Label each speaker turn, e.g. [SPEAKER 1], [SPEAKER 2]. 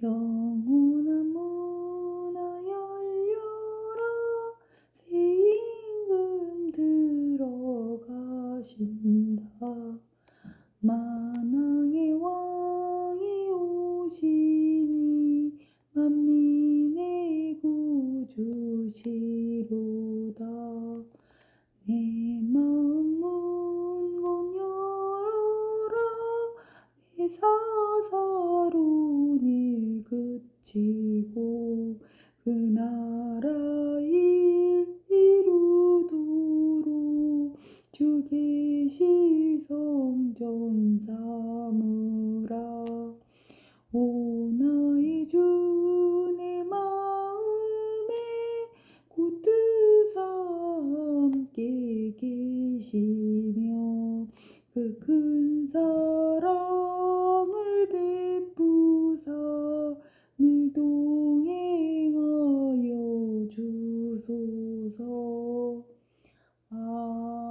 [SPEAKER 1] 영원한 문화 열려라. 새 임금 들어가신다. 만왕의 왕이 오시니 만민의 구주시로다. 내 마음 문곧 열어라. 내 사사로운 일 그치고 그 나라 일 이루도록 주 계실 성전 삼으라. 오 나의 주 내 마음에 곧 뜻사 함께 계시며 그 큰 사랑 주소서. 아.